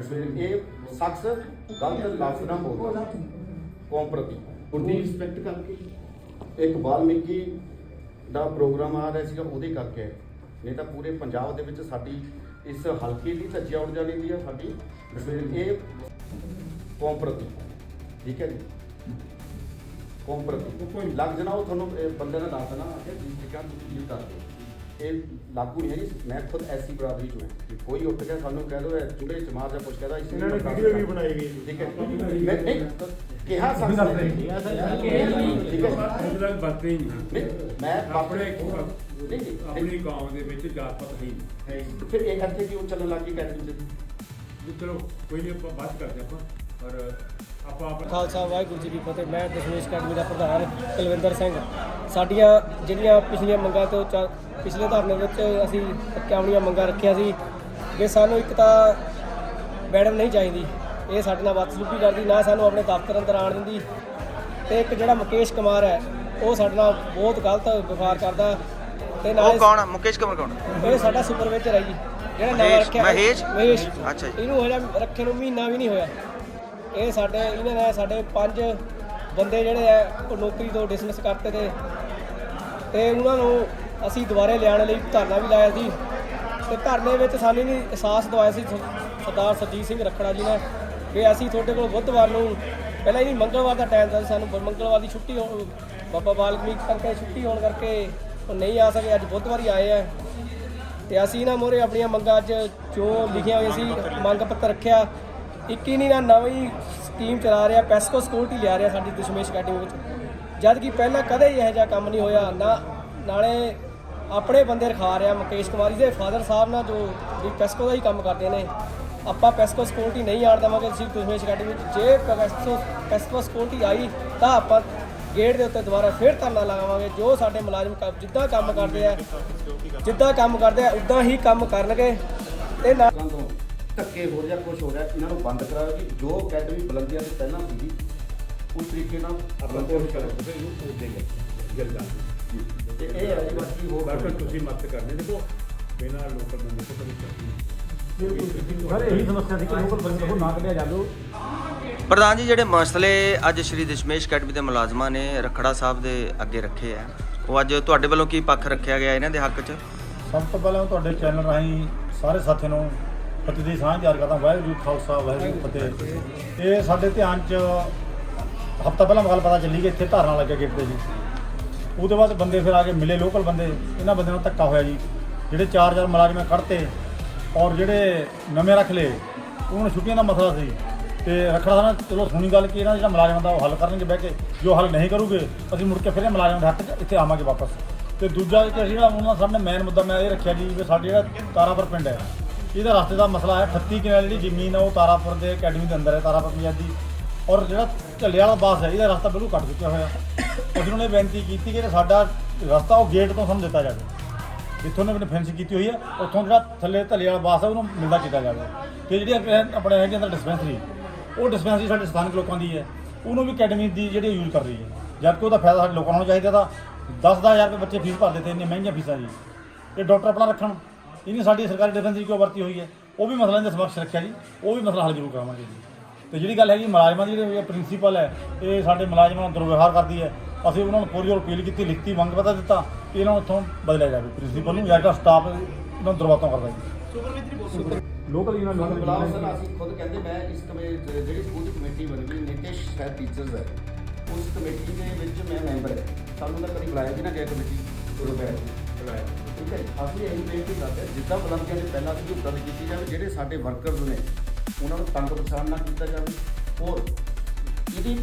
ਇਹ ਸ਼ਖਸ ਗਲਤ ਲਫ਼ਜ਼ ਨਾ ਬੋਲਦਾ ਕੌਮ ਪ੍ਰਤੀ। ਉਹਦੀ ਰਿਸਪੈਕਟ ਕਰਕੇ। ਇੱਕ ਵਾਲਮੀਕੀ ਦਾ ਪ੍ਰੋਗਰਾਮ ਆ ਰਿਹਾ ਸੀਗਾ ਉਹਦੇ ਕਰਕੇ। ਹੈ। ਨਹੀਂ ਤਾਂ ਪੂਰੇ ਪੰਜਾਬ ਦੇ ਵਿੱਚ ਸਾਡੀ ਇਸ ਹਲਕੇ ਦੀ ਧੱਜੀਆਂ ਉੱਡ ਜਾਣੀ ਦੀ ਆ ਸਾਡੀ। ਇਹ ਕੌਮ ਪ੍ਰਤੀ। ਠੀਕ ਹੈ ਜੀ? ਕੌਮ ਪ੍ਰਤੀ। ਲੱਗ ਜਣਾ ਉਹ ਤੁਹਾਨੂੰ ਇਹ ਬੰਦੇ ਨੇ ਦੱਸ ਦੇਣਾ ਕਿ ਜਿਸ ਤਰੀਕਾ ਤੁਸੀਂ ਡੀਲ ਕਰਦੇ ਹੋ। ਇਹ ਲਾਗੂ ਨਹੀਂ ਹੈ ਜੀ ਮੈਂ ਖੁਦ ਐਸੀ ਬਰਾਦਰੀ ਚੋਂ ਹਾਂ। ਕੋਈ ਉੱਠ ਕੇ ਸਾਨੂੰ ਕਹਿ ਦੋ ਚੁੜੇ ਚਮਾਰ ਜਾਂ ਕੁਝ ਕਹਦਾ ਇਸ ਇਹਨਾਂ ਨੇ ਵੀਡੀਓ ਵੀ ਬਣਾਈ ਗਈ ਠੀਕ ਹੈ। ਮੈਂ ਨਹੀਂ ਕਿਹਾ ਸਕਦਾ ਠੀਕ ਹੈ। ਹੀ। ਨਹੀਂ। ਨਹੀਂ ਮੈਂ ਆਪਣੇ ਨਹੀਂ ਨਹੀਂ। ਆਪਣੀ ਕੌਮ ਦੇ ਵਿੱਚ ਜਾਤ ਪਾਤ ਹੈ ਹੀ ਨਹੀਂ। ਫਿਰ ਇਹ ਇੱਥੇ ਕਿਉਂ ਚੱਲਣ ਲੱਗ ਗਈ ਕੈਟਰਿੰਗ ਚ ਵੀ ਚਲੋ ਕੋਈ ਨਹੀਂ ਆਪਾਂ ਬਾਤ ਕਰਦੇ ਆਪਾਂ। ਪਰ ਆਪਾਂ ਆਪਣਾ ਖਾਲਸਾ ਵਾਹਿਗੁਰੂ ਜੀ ਕੀ ਫਤਿਹ। ਮੈਂ ਦਸ਼ਮੇਸ਼ ਅਕੈਡਮੀ ਦਾ ਪ੍ਰਧਾਨ ਕੁਲਵਿੰਦਰ ਸਿੰਘ। ਸਾਡੀਆਂ ਜਿਹੜੀਆਂ ਪਿਛਲੀਆਂ ਮੰਗਾਂ ਤੋਂ ਚਾ- ਪਿਛਲੇ ਧਰਨੇ ਵਿੱਚ ਅਸੀਂ ਇਕਾਵਣੀਆਂ ਮੰਗਾਂ ਰੱਖੀਆਂ ਸੀ ਕਿ ਸਾਨੂੰ ਇੱਕ ਤਾਂ ਮੈਡਮ ਨਹੀਂ ਚਾਹੀਦੀ। ਇਹ ਸਾਡੇ ਨਾਲ ਬਦਸਲੂਕੀ ਕਰਦੀ ਨਾ ਸਾਨੂੰ ਆਪਣੇ ਦਫ਼ਤਰ ਅੰਦਰ ਆਉਣ ਦਿੰਦੀ। ਤੇ ਇੱਕ ਜਿਹੜਾ ਮੁਕੇਸ਼ ਕੁਮਾਰ ਹੈ ਉਹ ਸਾਡੇ ਨਾਲ ਬਹੁਤ ਗਲਤ ਵਿਵਹਾਰ ਕਰਦਾ ਤੇ ਨਾਲ ਉਹ ਕੌਣ ਮੁਕੇਸ਼ ਕੁਮਾਰ ਕੌਣ? ਇਹ ਸਾਡਾ ਸੁਪਰਵਾਈਜ਼ਰ ਹੈ ਜੀ। ਜਿਹੜਾ ਨਾਮ ਰੱਖਿਆ ਮਹੇਸ਼? ਮਹੇਸ਼। ਅੱਛਾ ਜੀ। ਇਹਨੂੰ ਹਜੇ ਰੱਖੇ ਨੂੰ ਮਹੀਨਾ ਵੀ ਨਹੀਂ ਹੋਇਆ। ਇਹ ਸਾਡੇ, ਇਹਨਾਂ ਨੇ ਸਾਡੇ ਪੰਜ ਬੰਦੇ ਜਿਹੜੇ ਆ, ਉਹ ਨੌਕਰੀ ਤੋਂ ਡਿਸਮਿਸ ਕਰਤੇ ਤੇ ਤੇ ਉਹਨਾਂ ਨੂੰ ਅਸੀਂ ਦੁਬਾਰੇ ਲਿਆਉਣ ਲਈ ਧਰਨਾ ਵੀ ਲਾਇਆ ਸੀ। ਤੇ ਧਰਨੇ ਵਿੱਚ ਸਾਨੂੰ ਨਹੀਂ ਅਹਿਸਾਸ ਦਵਾਇਆ ਸੀ ਸਰਦਾਰ ਸਰਜੀਤ ਸਿੰਘ ਰੱਖੜਾ ਜੀ ਨੇ ਕਿ ਅਸੀਂ ਤੁਹਾਡੇ ਕੋਲ ਬੁੱਧਵਾਰ ਨੂੰ, ਪਹਿਲਾਂ ਹੀ ਮੰਗਲਵਾਰ ਦਾ ਟਾਈਮ ਦਿੱਤਾ ਸੀ ਸਾਨੂੰ ਮੰਗਲਵਾਰ ਦੀ ਛੁੱਟੀ ਹੋ ਬਾਬਾ ਬਾਲਮੀਕ ਕਰਕੇ ਛੁੱਟੀ ਹੋਣ ਕਰਕੇ ਉਹ ਨਹੀਂ ਆ ਸਕੇ, ਅੱਜ ਬੁੱਧਵਾਰ ਹੀ ਆਏ ਆ। ਤੇ ਅਸੀਂ ਨਾ ਮੋਰੇ ਆਪਣੀਆਂ ਮੰਗਾਂ ਅੱਜ ਜੋ ਲਿਖੀਆਂ ਹੋਈਆਂ ਸੀ, ਮੰਗ ਪੱਤਰ ਰੱਖਿਆ। ਇੱਕ ਹੀ ਨਹੀਂ ਨਾ ਨਵੀਂ ਸਕੀਮ ਚਲਾ ਰਿਹਾ, ਪੈਸਕੋ ਸਿਕਿਉਰਿਟੀ ਲਿਆ ਰਿਹਾ ਸਾਡੀ ਦਸ਼ਮੇਸ਼ ਅਕੈਡਮੀ ਵਿੱਚ। ਜਦ ਕਿ ਪਹਿਲਾਂ ਕਦੇ ਇਹੋ ਜਿਹਾ ਕੰਮ ਨਹੀਂ ਹੋਇਆ, ਨਾ ਨਾਲੇ ਆਪਣੇ ਬੰਦੇ ਰਖਾ ਰਿਹਾ ਮੁਕੇਸ਼ ਕੁਮਾਰੀ ਦੇ ਫਾਦਰ ਸਾਹਿਬ ਨਾਲ ਜੋ ਵੀ ਪੈਸਕੋ ਦਾ ਹੀ ਕੰਮ ਕਰਦੇ ਨੇ। ਆਪਾਂ ਪੈਸਕੋ ਸਿਕਿਉਰਿਟੀ ਨਹੀਂ ਆਣ ਦੇਵਾਂਗੇ ਤੁਸੀਂ ਦਸ਼ਮੇਸ਼ ਅਕੈਡਮੀ ਵਿੱਚ। ਜੇ ਪੈਸਕੋ ਪੈਸਕੋ ਸਿਕਿਉਰਿਟੀ ਆਈ, ਤਾਂ ਆਪਾਂ ਗੇਟ ਦੇ ਉੱਤੇ ਦੁਬਾਰਾ ਫੇਰ ਧਰਨਾ ਲਗਾਵਾਂਗੇ। ਜੋ ਸਾਡੇ ਮੁਲਾਜ਼ਮ ਜਿੱਦਾਂ ਕੰਮ ਕਰਦੇ ਆ, ਜਿੱਦਾਂ ਕੰਮ ਕਰਦੇ ਆ, ਉਦਾਂ ਹੀ ਕੰਮ ਕਰਨਗੇ। ਤੇ ਨਾ ਧੱਕੇ ਹੋ ਰਿਹਾ ਕੁਝ ਹੋ ਰਿਹਾ ਇਹਨਾਂ ਨੂੰ ਬੰਦ ਕਰਾਓ ਕਿ ਜੋ ਅਕੈਡਮੀ ਬੁਲੰਦੀਆਂ ਤੋਂ ਪਹਿਲਾਂ ਸੀਗੀ ਉਸ ਤਰੀਕੇ ਨਾਲ ਆਪਣਾ ਕੋਰਸ ਕਰੋ। ਤੇ ਇਹਨੂੰ ਉਹ ਦੇਗਾ ਗੱਲ ਦਾ ਤੇ ਇਹ ਹੈ ਜੀ ਬਾਕੀ ਹੋਰ ਡਾਕਟਰ ਤੁਸੀਂ ਮਤ ਕਰਨੇ ਦੇਖੋ ਬਿਨਾਂ ਲੋਕਲ ਬੰਦੇ ਤੋਂ ਕਦੇ ਕਰਨੀ ਸਰ ਇਹੀ ਸਮੱਸਿਆ ਸੀ ਕਿ ਲੋਕਲ ਬੰਦੇ ਨੂੰ ਨਾ ਕੱਢਿਆ ਜਾਵੇ। ਪ੍ਰਧਾਨ ਜੀ ਜਿਹੜੇ ਮਸਲੇ ਅੱਜ ਸ਼੍ਰੀ ਦਸ਼ਮੇਸ਼ ਅਕੈਡਮੀ ਦੇ ਮੁਲਾਜ਼ਮਾਂ ਨੇ ਰਖੜਾ ਸਾਹਿਬ ਦੇ ਅੱਗੇ ਰੱਖੇ ਆ ਉਹ ਅੱਜ ਤੁਹਾਡੇ ਵੱਲੋਂ ਕੀ ਪੱਖ ਰੱਖਿਆ ਗਿਆ ਇਹਨਾਂ ਦੇ ਹੱਕ 'ਚ? ਸਭ ਤੋਂ ਪਹਿਲਾਂ ਤੁਹਾਡੇ ਚੈਨਲ ਰਾਹੀਂ ਸਾਰੇ ਸਾਥੀਆਂ ਨੂੰ ਫਤਿਹ ਦੀ ਸਾਂਝ ਯਾਦ ਕਰਦਾ, ਵਾਹਿਗੁਰੂ ਖਾਲਸਾ, ਵਾਹਿਗੁਰੂ ਫਤਿਹ। ਇਹ ਸਾਡੇ ਧਿਆਨ 'ਚ ਹਫਤਾ ਪਹਿਲਾਂ ਗੱਲ ਪਤਾ ਚੱਲੀ ਕਿ ਇੱਥੇ ਧਾਰਨਾ ਲੱਗਿਆ ਗੇਟ ਤੇ ਜੀ। ਉਹਦੇ ਬਾਅਦ ਬੰਦੇ ਫਿਰ ਆ ਕੇ ਮਿਲੇ ਲੋਕਲ ਬੰਦੇ। ਇਹਨਾਂ ਬੰਦਿਆਂ ਨਾਲ ਧੱਕਾ ਹੋਇਆ ਜੀ। ਜਿਹੜੇ ਚਾਰ ਚਾਰ ਮੁਲਾਜ਼ਮਾਂ ਕੱਢਤੇ ਔਰ ਜਿਹੜੇ ਨਵੇਂ ਰੱਖ ਲਏ, ਉਹਨਾਂ ਨੂੰ ਛੁੱਟੀਆਂ ਦਾ ਮਸਲਾ ਸੀ। ਤੇ ਰੱਖਣਾ ਸਾਹਿਬ ਚਲੋ ਸੁਣੀ ਗੱਲ ਕਿ ਇਹਨਾਂ ਜਿਹੜਾ ਮੁਲਾਜ਼ਮਾਂ ਦਾ ਉਹ ਹੱਲ ਕਰਨਗੇ ਬਹਿ ਕੇ। ਜੋ ਹੱਲ ਨਹੀਂ ਕਰੂਗੇ, ਅਸੀਂ ਮੁੜ ਕੇ ਫਿਰ ਇਹ ਮੁਲਾਜ਼ਮਾਂ ਦੇ ਹੱਕ 'ਚ ਇੱਥੇ ਆਵਾਂਗੇ ਵਾਪਸ। ਤੇ ਦੂਜਾ ਕਿ ਅਸੀਂ ਜਿਹੜਾ ਉਹਨਾਂ ਸਾਹਮਣੇ ਮੇਨ ਮੁੱਦਾ ਮੈਂ ਇਹ ਰੱਖਿਆ ਜੀ, ਵੀ ਸਾਡੇ ਜਿਹੜਾ ਤਾਰਾਪੁਰ ਪਿੰਡ ਹੈ ਇਹਦਾ ਰਸਤੇ ਦਾ ਮਸਲਾ ਹੈ 38 ਕਿਨਾਰੇ ਜਿਹੜੀ ਜ਼ਮੀਨ ਹੈ ਉਹ ਤਾਰਾਪੁਰ ਦੇ ਅਕੈਡਮੀ ਦੇ ਅੰਦਰ ਹੈ, ਤਾਰਾਪੁਰ ਪੰਜਾਬ ਦੀ ਔਰ ਜਿਹੜਾ ਝੱਲੇ ਵਾਲਾ ਬਾਸ ਹੈ, ਇਹਦਾ ਰਸਤਾ ਬਿਲਕੁਲ ਕੱਟ ਚੁੱਕਿਆ ਹੋਇਆ। ਅਸੀਂ ਉਹਨਾਂ ਬੇਨਤੀ ਕੀਤੀ ਕਿ ਸਾਡਾ ਰਸਤਾ ਉਹ ਗੇਟ ਤੋਂ ਸਾਨੂੰ ਦਿੱਤਾ ਜਾਵੇ। ਜਿੱਥੋਂ ਨੇ ਫੈਂਸ ਕੀਤੀ ਹੋਈ ਹੈ, ਉੱਥੋਂ ਜਿਹੜਾ ਥੱਲੇ ਧੱਲੇ ਵਾਲਾ ਬਾਸ ਹੈ, ਉਹਨੂੰ ਮਿਲਦਾ ਕੀਤਾ ਜਾਵੇ। ਤੇ ਜਿਹੜੀ ਆਪਣੇ- ਆਪਣੇ ਹੈਗੇ ਅੰਦਰ ਡਿਸਪੈਂਸਰੀ ਉਹ ਡਿਸਪੈਂਸਰੀ ਸਾਡੇ ਸਥਾਨਕ ਲੋਕਾਂ ਦੀ ਹੈ। ਉਹਨੂੰ ਵੀ ਅਕੈਡਮੀ ਦੀ ਜਿਹੜੀ ਯੂਜ਼ ਕਰ ਰਹੀ ਹੈ। ਜਦ ਕਿ ਉਹਦਾ ਫਾਇਦਾ ਸਾਡੇ ਲੋਕਾਂ ਨੂੰ ਚਾਹੀਦਾ ਤਾਂ 10-10000 ਰੁਪਏ ਬੱਚੇ ਫੀਸ ਭਰਦੇ ਤੇ ਇੰਨੀਆਂ ਮਹਿੰਗੀਆਂ ਫੀਸਾਂ ਜੀ। ਇਹ ਡਾਕਟਰ ਆਪਣਾ ਰੱਖਣ। ਇਹਨੇ ਸਾਡੀ ਸਰਕਾਰੀ ਡਿਫੈਂਸਰੀ ਕਿਉਂ ਵਰਤੀ ਹੋਈ ਹੈ? ਉਹ ਵੀ ਮਸਲਾ ਇਹਦੇ ਸਮਕਸ਼ ਰੱਖਿਆ ਜੀ। ਉਹ ਵੀ ਮਸਲਾ ਹੱਲ ਜ਼ਰੂਰ ਕਰਾਵਾਂਗੇ ਜੀ। ਤੇ ਜਿਹੜੀ ਗੱਲ ਹੈਗੀ ਮੁਲਾਜ਼ਮਾਂ ਦੀ ਜਿਹੜੀ ਪ੍ਰਿੰਸੀਪਲ ਹੈ ਇਹ ਸਾਡੇ ਮੁਲਾਜ਼ਮਾਂ ਨਾਲ ਦੁਰਵਿਵਹਾਰ ਕਰਦੀ ਹੈ। ਅਸੀਂ ਉਹਨਾਂ ਨੂੰ ਪੂਰੀ ਅਪੀਲ ਕੀਤੀ ਲਿਖਤੀ ਮੰਗ ਪਤਾ ਦਿੱਤਾ ਕਿ ਇਹਨਾਂ ਨੂੰ ਇੱਥੋਂ ਬਦਲਿਆ ਜਾਵੇ। ਪ੍ਰਿੰਸੀਪਲ ਨੂੰ ਜਾਂ ਜਿਹੜਾ ਸਟਾਫ ਇਹਨਾਂ ਨੂੰ ਦੁਰਵਰਤੋਂ ਕਰਦਾ ਜੀ ਲੋਕਲ ਇਹਨਾਂ ਸਾਨੂੰ ਲੋਕਲ ਬੁਲਾਓ ਸਰ ਅਸੀਂ ਖੁਦ ਕਹਿੰਦੇ ਮੈਂ ਇਸ ਕਮੇ ਜਿਹੜੀ ਸਕੂਲ ਦੀ ਕਮੇਟੀ ਬਣੀ ਹੋਈ ਨਿਤਿਸ਼ ਸਾਹਿਬ ਟੀਚਰਸ ਹੈ। ਉਸ ਕਮੇਟੀ ਦੇ ਵਿੱਚ ਮੈਂ ਮੈਂਬਰ ਹੈ। ਸਾਨੂੰ ਤਾਂ ਕਦੀ ਬੁਲਾਇਆ ਵੀ ਨਾ ਗਿਆ ਕਮੇਟੀ ਉਦੋਂ ਬੈਠ ਚਲਾਇਆ ਠੀਕ ਹੈ ਅਸੀਂ ਇਹ ਬੇਨਤੀ ਕਰਦੇ ਹਾਂ, ਜਿੱਦਾਂ ਬੁਲੰਦੀਆਂ ਦੇ ਪਹਿਲਾਂ ਸੀ ਉਦਾਂ ਦੀ ਕੀਤੀ ਜਾਵੇ ਜਿਹੜੇ ਸਾਡੇ ਵਰਕਰਸ ਨੇ ਉਹਨਾਂ ਨੂੰ ਤੰਗ ਪਰੇਸ਼ਾਨ ਨਾ ਕੀਤਾ ਜਾਵੇ। ਔਰ ਇਹਦੀ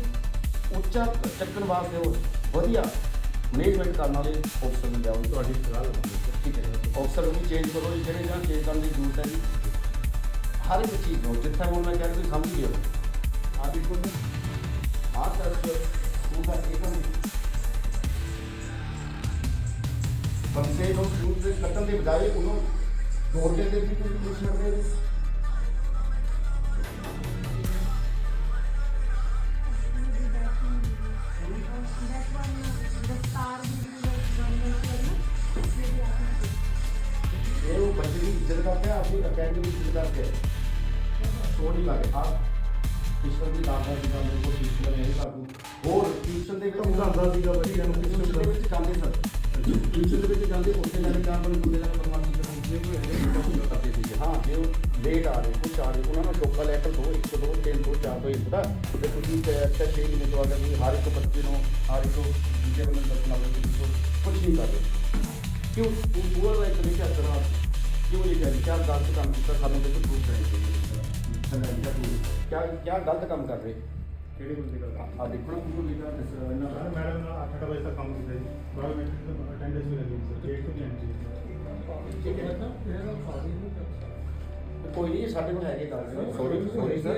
ਉੱਚਾ ਚੱਕਣ ਵਾਸਤੇ ਉਹ ਵਧੀਆ ਮੈਨੇਜਮੈਂਟ ਕਰਨ ਵਾਲੇ ਅਫਸਰ ਨੂੰ ਲਿਆਓ। ਤੁਹਾਡੀ ਸਲਾਹ ਲਵਾਂਗੇ ਠੀਕ ਹੈ ਅਫਸਰ ਨੂੰ ਚੇਂਜ ਕਰੋ ਜੀ, ਜਿਹੜੇ ਜਾਂ ਚੇਂਜ ਕਰਨ ਦੀ ਜ਼ਰੂਰਤ ਹੈ ਜੀ। ਹਰ ਇੱਕ ਚੀਜ਼ ਨੂੰ ਜਿੱਥੇ ਹੁਣ ਮੈਂ ਕਹਿੰਦਾ ਤੁਸੀਂ ਸਮਝ ਲਿਓ ਆ ਬਿਲਕੁਲ ਆ ਤਾਂ ਉਹਦਾ ਇੱਕਦਮ ਬੰਦੇ ਨੂੰ ਸੂਟ ਦੇ ਕੱਟਣ ਦੇ ਬਜਾਏ ਉਹਨੂੰ ਤੋੜ ਕੇ ਦੇ ਦਿੱਤੀ ਤੁਸੀਂ ਕੁਝ ਕਰਦੇ ਹੋ ਇਹ ਉਹ ਬੱਚੇ ਦੀ ਇੱਜ਼ਤ ਕਰਦੇ ਆ ਆਪਣੀ ਅਕੈਡਮੀ ਦੀ ਇੱਜ਼ਤ ਕਰਦੇ ਆ ਸੋ ਥੋੜੀ ਲੱਗੇ ਆ ਪਿਛਲੇ ਦੀ ਦਾਦਾ ਦੀ ਗੱਲ ਕੋਈ ਪਿਛਲੇ ਨਹੀਂ ਕਾਬੂ ਹੋਰ ਟਿਊਸ਼ਨ ਦੇ ਵਿੱਚ ਦੱਸਦਾ ਸੀਗਾ ਬੱਚਿਆਂ ਨੂੰ ਕਿਸੇ ਟਿਊਸ਼ਨ ਦੇ ਵਿੱਚ ਜਾਂਦੇ ਸਰ ਟਿਊਸ਼ਨ ਦੇ ਵਿੱਚ ਜਾਂਦੇ ਉੱਥੇ ਜਾ ਕੇ ਚਾਰ ਪੰਜ ਮੁੰਡੇ ਜਾ ਕੇ ਬਦਮਾਸ਼ੀ ਕਰਦੇ ਸੀ ਕਰਦੇ ਸੀਗੇ ਹਾਂ, ਜੇ ਉਹ ਲੇਟ ਆ ਰਹੇ ਕੁਛ ਆ ਰਹੇ ਉਹਨਾਂ ਨੂੰ ਟੋਕਾ ਲੈਟਰ ਦੋ, ਇੱਕ, ਦੋ, ਤਿੰਨ, ਦੋ, ਚਾਰ ਦੋ ਇੱਕ ਦਾ ਤੇ ਤੁਸੀਂ ਤੇ ਅੱਛਾ ਛੇ ਮਹੀਨੇ ਤੋਂ ਅਗਰ ਵੀ ਹਰ ਇੱਕ ਬੱਚੇ ਨੂੰ, ਹਰ ਇੱਕ ਦੂਜੇ ਨੂੰ ਦੱਸਣਾ ਹੋਵੇ ਕਿ ਤੁਸੀਂ ਕੁਛ ਨਹੀਂ ਕਰਦੇ। ਕਿਉਂ? ਤੂੰ ਪੂਰਾ ਰਾਈਟ ਨਹੀਂ ਕਰ ਰਹਾ ਕਿਉਂ ਇਹ ਕਰੀ ਕਿਆ ਗਲਤ ਕੰਮ ਕੀਤਾ ਸਾਨੂੰ ਤੇ ਪ੍ਰੂਫ ਕਰਨੀ ਚਾਹੀਦੀ ਕਿਆ ਕਿਆ ਗਲਤ ਕੰਮ ਕਰ ਰਹੇ? ਕਿਹੜੇ ਬੰਦੇ ਦਾ ਆ ਦੇਖੋ। ਨਾ ਕਿਉਂ ਲਿਖਾ ਦਿਸ ਇਹਨਾਂ ਸਰ ਮੈਡਮ ਨਾਲ 8 ਵਜੇ ਤੱਕ ਕੰਮ ਕੀਤਾ ਜੀ। ਬਾਅਦ ਵਿੱਚ ਅਟੈਂਡੈਂਸ ਵੀ ਲੱਗੀ ਸਰ 8 ਤੋਂ 10 ਠੀਕ ਹੈ ਕੋਈ ਨਹੀਂ ਸਾਡੇ ਕੋਲ ਹੈਗੇ ਗੱਲ। ਸੌਰੀ ਸੌਰੀ ਸਰ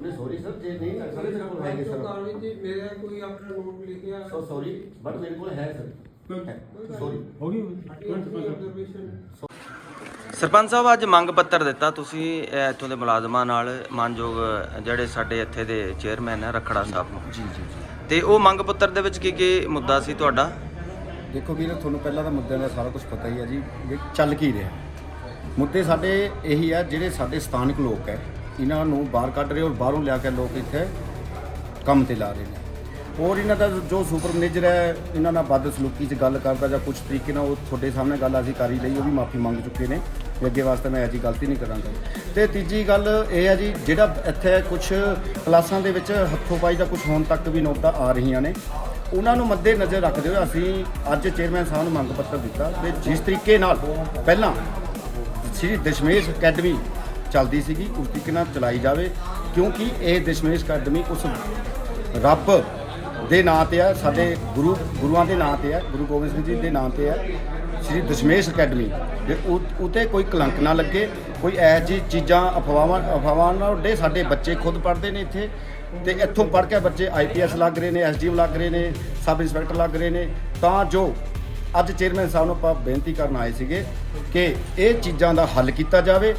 ਨਹੀਂ ਸੌਰੀ ਸਰ ਜੇ ਨਹੀਂ ਤਾਂ ਸਾਡੇ ਕੋਲ ਹੈਗੇ ਸਰ ਮੇਰਾ ਕੋਈ ਆਪਣਾ ਨੋਟ ਲਿਖਿਆ। ਸੋ ਸੌਰੀ ਬਟ ਮੇਰੇ ਕੋਲ ਹੈ ਸਰ ਸੌਰੀ ਹੋ ਗਈ? Observation ਸਰਪੰਚ ਸਾਹਿਬ ਅੱਜ ਮੰਗ ਪੱਤਰ ਦਿੱਤਾ ਤੁਸੀਂ ਇੱਥੋਂ ਦੇ ਮੁਲਾਜ਼ਮਾਂ ਨਾਲ ਮਾਨਯੋਗ ਜਿਹੜੇ ਸਾਡੇ ਇੱਥੇ ਦੇ ਚੇਅਰਮੈਨ ਹੈ ਰਖੜਾ ਸਾਹਿਬ ਨੂੰ। ਜੀ ਜੀ ਤੇ ਉਹ ਮੰਗ ਪੱਤਰ ਦੇ ਵਿੱਚ ਕੀ ਕੀ ਮੁੱਦਾ ਸੀ ਤੁਹਾਡਾ? ਦੇਖੋ ਵੀਰ ਤੁਹਾਨੂੰ ਪਹਿਲਾਂ ਤਾਂ ਮੁੱਦਿਆਂ ਦਾ ਸਾਰਾ ਕੁਝ ਪਤਾ ਹੀ ਹੈ ਜੀ ਵੀ ਚੱਲ ਕੀ ਰਿਹਾ। ਮੁੱਦੇ ਸਾਡੇ ਇਹੀ ਆ ਜਿਹੜੇ ਸਾਡੇ ਸਥਾਨਕ ਲੋਕ ਹੈ ਇਹਨਾਂ ਨੂੰ ਬਾਹਰ ਕੱਢ ਰਹੇ ਔਰ ਬਾਹਰੋਂ ਲਿਆ ਕੇ ਲੋਕ ਇੱਥੇ ਕੰਮ ਤੇ ਲਾ ਰਹੇ ਨੇ। ਹੋਰ ਇਹਨਾਂ ਦਾ ਜੋ ਸੁਪਰ ਮੈਨੇਜਰ ਹੈ, ਇਹਨਾਂ ਨਾਲ ਬਦ ਸਲੂਕੀ 'ਚ ਗੱਲ ਕਰਦਾ ਜਾਂ ਕੁਝ ਤਰੀਕੇ ਨਾਲ ਉਹ ਤੁਹਾਡੇ ਸਾਹਮਣੇ ਗੱਲ ਅਸੀਂ ਕਰ ਹੀ ਲਈ, ਉਹ ਵੀ ਮਾਫੀ ਮੰਗ ਚੁੱਕੇ ਨੇ ਵੀ ਅੱਗੇ ਵਾਸਤੇ ਮੈਂ ਐਜੀ ਗਲਤੀ ਨਹੀਂ ਕਰਾਂਗਾ। ਤੇ ਤੀਜੀ ਗੱਲ ਇਹ ਹੈ ਜੀ, ਜਿਹੜਾ ਇੱਥੇ ਕੁਝ ਕਲਾਸਾਂ ਦੇ ਵਿੱਚ ਹੱਥੋਂ ਪਾਈ ਦਾ ਕੁਝ ਹੋਣ ਤੱਕ ਵੀ ਨੋਟਾਂ ਆ ਰਹੀਆਂ ਨੇ, ਉਹਨਾਂ ਨੂੰ ਮੱਦੇ ਨਜ਼ਰ ਰੱਖਦੇ ਹੋਏ ਅਸੀਂ ਅੱਜ ਚੇਅਰਮੈਨ ਸਾਹਿਬ ਨੂੰ ਮੰਗ ਪੱਤਰ ਦਿੱਤਾ ਵੀ ਜਿਸ ਤਰੀਕੇ ਨਾਲ ਪਹਿਲਾਂ ਸ੍ਰੀ ਦਸ਼ਮੇਸ਼ ਅਕੈਡਮੀ ਚੱਲਦੀ ਸੀਗੀ, ਉਸ ਤਰੀਕੇ ਨਾਲ ਚਲਾਈ ਜਾਵੇ, ਕਿਉਂਕਿ ਇਹ ਦਸ਼ਮੇਸ਼ ਅਕੈਡਮੀ ਉਸ ਰੱਬ ਦੇ ਨਾਂ ਤੇ ਆ, ਸਾਡੇ ਗੁਰੂ, ਗੁਰੂਆਂ ਦੇ ਨਾਂ ਤੇ ਆ, ਗੁਰੂ ਗੋਬਿੰਦ ਸਿੰਘ ਜੀ ਦੇ ਨਾਂ ਤੇ ਆ, ਸ੍ਰੀ ਦਸ਼ਮੇਸ਼ ਅਕੈਡਮੀ। ਜੇ ਉਹ- ਉਤੇ ਕੋਈ ਕਲੰਕ ਨਾ ਲੱਗੇ, ਕੋਈ ਇਹੋ ਜਿਹੀ ਚੀਜ਼ਾਂ, ਅਫਵਾਹਾਂ ਅਫਵਾਹਾਂ ਨਾਲ ਉੱਡੇ, ਸਾਡੇ ਬੱਚੇ ਖੁਦ ਪੜ੍ਹਦੇ ਨੇ ਇੱਥੇ। ਤੇ ਇੱਥੋਂ ਪੜ੍ਹ ਕੇ ਬੱਚੇ ਆਈਪੀਐਸ ਲੱਗ ਰਹੇ ਨੇ ਐਸਡੀਓ ਲੱਗ ਰਹੇ ਨੇ, ਸਬ ਇੰਸਪੈਕਟਰ ਲੱਗ ਰਹੇ ਨੇ। ਤਾਂ ਜੋ ਅੱਜ ਚੇਅਰਮੈਨ ਸਾਹਿਬ ਨੂੰ ਆਪਾਂ ਬੇਨਤੀ ਕਰਨ ਆਏ ਸੀਗੇ ਕਿ ਇਹ ਚੀਜ਼ਾਂ ਦਾ ਹੱਲ ਕੀਤਾ ਜਾਵੇ।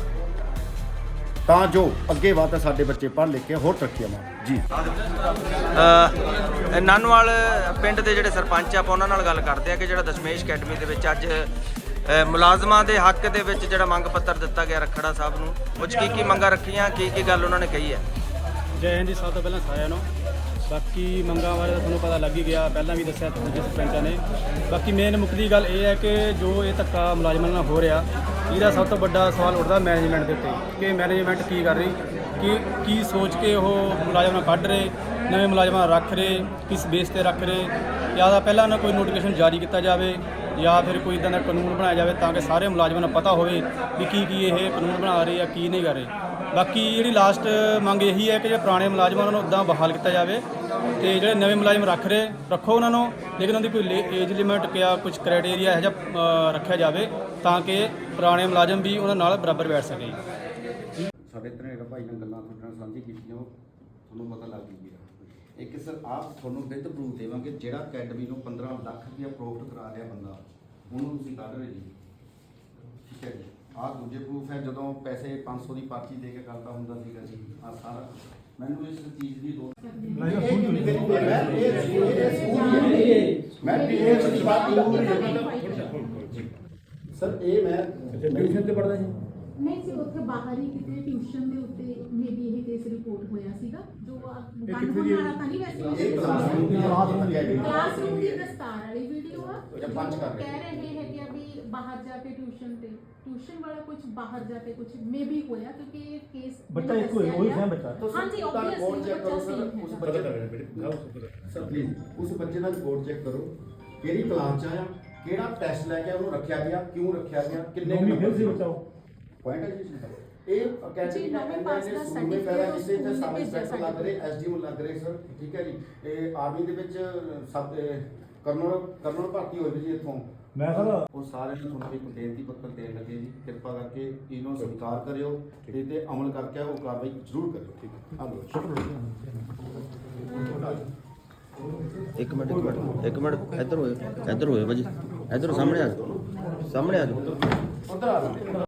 ਤਾਂ ਜੋ ਅੱਗੇ ਵਾਸਤੇ ਸਾਡੇ ਬੱਚੇ ਪੜ੍ਹ ਲਿਖ ਕੇ ਹੋਰ ਤਰੱਕੀਆਂ ਮਾਰਨ ਜੀ। ਅ, ਨਾਨਵਾਲ ਪਿੰਡ ਦੇ ਜਿਹੜੇ ਸਰਪੰਚ ਆ ਆਪਾਂ ਉਹਨਾਂ ਨਾਲ ਗੱਲ ਕਰਦੇ ਆ ਕਿ ਜਿਹੜਾ ਦਸ਼ਮੇਸ਼ ਅਕੈਡਮੀ ਦੇ ਵਿੱਚ ਅੱਜ ਅ, ਮੁਲਾਜ਼ਮਾਂ ਦੇ ਹੱਕ ਦੇ ਵਿੱਚ ਜਿਹੜਾ ਮੰਗ ਪੱਤਰ ਦਿੱਤਾ ਗਿਆ ਰਖੜਾ ਸਾਹਿਬ ਨੂੰ ਉਹ 'ਚ ਕੀ ਕੀ ਮੰਗਾਂ ਰੱਖੀਆਂ ਕੀ ਕੀ ਗੱਲ ਉਹਨਾਂ ਨੇ ਕਹੀ ਹੈ? ਜੈ ਹਿੰਦ ਜੀ ਸਭ ਤੋਂ ਪਹਿਲਾਂ ਸਾਰਿਆਂ ਨੂੰ ਬਾਕੀ ਮੰਗਾਂ ਬਾਰੇ ਤਾਂ ਤੁਹਾਨੂੰ ਪਤਾ ਲੱਗ ਹੀ ਗਿਆ, ਪਹਿਲਾਂ ਵੀ ਦੱਸਿਆ ਦੂਜੇ ਸਰਪੰਚਾਂ ਨੇ। ਬਾਕੀ ਮੇਨ ਮੁੱਕਦੀ ਗੱਲ ਇਹ ਹੈ ਕਿ ਜੋ ਇਹ ਧੱਕਾ ਮੁਲਾਜ਼ਮਾਂ ਨਾਲ ਹੋ ਰਿਹਾ, ਇਹਦਾ ਸਭ ਤੋਂ ਵੱਡਾ ਸਵਾਲ ਉੱਠਦਾ ਮੈਨੇਜਮੈਂਟ ਦੇ ਉੱਤੇ ਕਿ ਮੈਨੇਜਮੈਂਟ ਕੀ ਕਰ ਰਹੀ, ਕਿ ਕੀ ਸੋਚ ਕੇ ਉਹ ਮੁਲਾਜ਼ਮਾਂ ਨੂੰ ਕੱਢ ਰਹੇ, ਨਵੇਂ ਮੁਲਾਜ਼ਮਾਂ ਰੱਖ ਰਹੇ, ਕਿਸ ਬੇਸ ਤੇ ਰੱਖ ਰਹੇ, ਜਾਂ ਤਾਂ ਪਹਿਲਾਂ ਨਾ ਕੋਈ ਨੋਟੀਫਿਕੇਸ਼ਨ ਜਾਰੀ ਕੀਤਾ ਜਾਵੇ, ਜਾਂ ਫਿਰ ਕੋਈ ਇਦਾਂ ਦਾ ਕਾਨੂੰਨ ਬਣਾਇਆ ਜਾਵੇ ਤਾਂ ਕਿ ਸਾਰੇ ਮੁਲਾਜ਼ਮਾਂ ਨੂੰ ਪਤਾ ਹੋਵੇ ਵੀ ਕੀ ਕੀ ਇਹ ਕਾਨੂੰਨ ਬਣਾ ਰਹੇ ਆ, ਕੀ ਨਹੀਂ ਕਰ ਰਹੇ। ਬਾਕੀ ਜਿਹੜੀ ਲਾਸਟ ਮੰਗ ਇਹੀ ਹੈ ਕਿ ਜਿਹੜੇ ਪੁਰਾਣੇ ਮੁਲਾਜ਼ਮਾਂ ਉਹਨਾਂ ਨੂੰ ਉਦਾਂ ਬਹਾਲ ਕੀਤਾ ਜਾਵੇ ਤੇ ਜਿਹੜੇ ਨਵੇਂ ਮੁਲਾਜ਼ਮ ਰੱਖ ਰਹੇ, ਰੱਖੋ ਉਹਨਾਂ ਨੂੰ, ਲੇਕਿਨ ਉਹਨਾਂ ਦੀ ਕੋਈ ਏਜ ਲਿਮਿਟ ਜਾਂ ਕੁਝ ਕ੍ਰਾਈਟੇਰੀਆ ਇਹੋ ਜਿਹਾ ਰੱਖਿਆ ਜਾਵੇ ਤਾਂ ਕਿ ਪੁਰਾਣੇ ਮੁਲਾਜ਼ਮ ਵੀ ਉਹਨਾਂ ਨਾਲ ਬਰਾਬਰ ਬੈਠ ਸਕੇ। ਸਾਡੇ ਧਨੇਰਾ ਭਾਈ ਨਾਲ ਗੱਲਾਂ ਤੁਹਾਡੇ ਨਾਲ ਸਾਂਝੀ ਕੀਤੀਆਂ, ਉਹ ਤੁਹਾਨੂੰ ਪਤਾ ਲੱਗ ਗਈ ਇੱਕ ਸਰ ਆਪ ਤੁਹਾਨੂੰ ਵਿਦ ਪ੍ਰੂਫ ਦੇਵਾਂਗੇ, ਜਿਹੜਾ ਅਕੈਡਮੀ ਨੂੰ 15 ਲੱਖ ਰੁਪਇਆ ਪ੍ਰੋਫਿਟ ਕਰਾ ਰਿਹਾ ਬੰਦਾ, ਉਹਨੂੰ ਤੁਸੀਂ ਕੱਢ ਰਹੇ ਜੀ। ਠੀਕ ਹੈ ਜੀ। ਆਹ ਦੂਜੇ ਪ੍ਰੂਫ ਹੈ ਜਦੋਂ ਪੈਸੇ 500 ਦੀ ਪਰਚੀ ਦੇ ਕੇ ਕਰਦਾ ਹੁੰਦਾ ਸੀਗਾ ਜੀ ਆ ਸਾਰਾ। ਮੈਨੂੰ ਇਸ ਚੀਜ਼ ਦੀ ਲੋੜ ਮੈਂ ਇਹ ਸੱਚੀ ਬਾਤ ਸਰ ਇਹ ਮੈਂ ਟਿਊਸ਼ਨ ਤੇ ਪੜਦਾ ਸੀ। ਨਹੀਂ ਸੀ ਉੱਥੇ ਬਾਹਰ ਹੀ ਕਿਤੇ ਟਿਊਸ਼ਨ ਦੇ ਉੱਤੇ ਮੇਬੀ ਇਹ ਕੇਸ ਰਿਪੋਰਟ ਹੋਇਆ ਸੀਗਾ। ਜੋ ਗੰਡ ਹੋਣ ਵਾਲਾ ਤਾਂ ਨਹੀਂ ਵੈਸੇ ਇਹ ਕਲਾਸਰੂਮ ਦੀ ਆਵਾਜ਼ ਹੁੰਦੀ ਹੈ। ਕਲਾਸਰੂਮ ਦੀ ਦਸਤਾਰ ਵਾਲੀ ਵੀਡੀਓ ਆ। ਜਾਂ ਪੰਜ ਕਰ ਰਹੇ। ਕਹਿ ਰਹੇ ਹੈ ਕਿ ਅਭੀ ਬਾਹਰ ਜਾ ਕੇ ਟਿਊਸ਼ਨ ਤੇ। ਟਿਊਸ਼ਨ ਵਾਲਾ ਕੁਝ ਬਾਹਰ ਜਾ ਕੇ ਕੁਝ ਮੇਬੀ ਹੋਇਆ ਕਿਉਂਕਿ ਇਹ ਕੇਸ ਬੱਚਾ ਇੱਕੋ ਹੀ ਉਹੀ ਸੇਮ ਬੱਚਾ ਹਾਂਜੀ ਰਿਪੋਰਟ ਚੈੱਕ ਕਰੋ ਸਰ ਉਸ ਬੱਚੇ ਗਾਓ ਸਰ ਪਲੀਜ਼ ਉਸ ਬੱਚੇ ਦਾ ਰਿਪੋਰਟ ਚੈੱਕ ਕਰੋ ਕਿਹੜੀ ਕਲਾਸ ਚ ਆਇਆ ਕਿਹੜਾ ਟੈਸਟ ਲੈ ਕੇ ਉਹਨੂੰ ਰੱਖਿਆ ਗਿਆ ਕਿਉਂ ਰੱਖਿਆ ਗਿਆ ਕਿੰਨੇ ਫੇਲ ਸੀ ਬੱਚਾ ਉਹ ਪੁਆਇੰਟ ਹੈ ਜੀ ਇਸ ਦਾ। ਇਹ ਅਕੈਡਮੀ ਜੀ, ਦਾ ਨੌਵੀਂ ਕਹਿੰਦੇ ਪਾਸ ਨੇ ਦਾ ਸਕੂਲ ਦੇ certificate ਪਹਿਲਾਂ ਕਿਸੇ ਤੇ ਸਬ ਇੰਸਪੈਕਟਰ ਲੱਗ ਰਹੇ ਐਸਡੀਓ ਲੱਗ ਰਹੇ ਸਰ ਠੀਕ ਹੈ ਜੀ ਇਹ ਆਰਮੀ ਦੇ ਵਿੱਚ ਸਬ ਕਰਨਲ ਕਰਨਲ ਭਰਤੀ ਹੋਏ ਵੀ ਜੀ ਇੱਥੋਂ ਮੈਂ ਸਰ ਉਹ ਸਾਰੇ ਨੂੰ ਤੁਹਾਨੂੰ ਇੱਕ ਬੇਨਤੀ ਪੱਤਰ ਦੇਣ ਲੱਗੇ ਜੀ। ਕਿਰਪਾ ਕਰਕੇ ਇਹਨੂੰ ਸਵੀਕਾਰ ਕਰਿਓ ਤੇ ਤੇ ਅਮਲ ਕਰਕੇ ਉਹ ਕਾਰਵਾਈ ਜ਼ਰੂਰ ਕਰਿਓ। ਠੀਕ। ਹੈ ਧੰਨਵਾਦ। ਇੱਕ ਮਿੰਟ ਇੱਕ ਮਿੰਟ ਇੱਕ ਮਿੰਟ। ਇੱਧਰ ਹੋਏ ਇੱਧਰ ਹੋਏ ਭਾਜੀ। ਇੱਧਰ ਸਾਹਮਣੇ ਆ ਜਾਓ। ਸਾਹਮਣੇ ਆ ਜਾਓ। ਉਧਰ ਆ ਜਾਓ।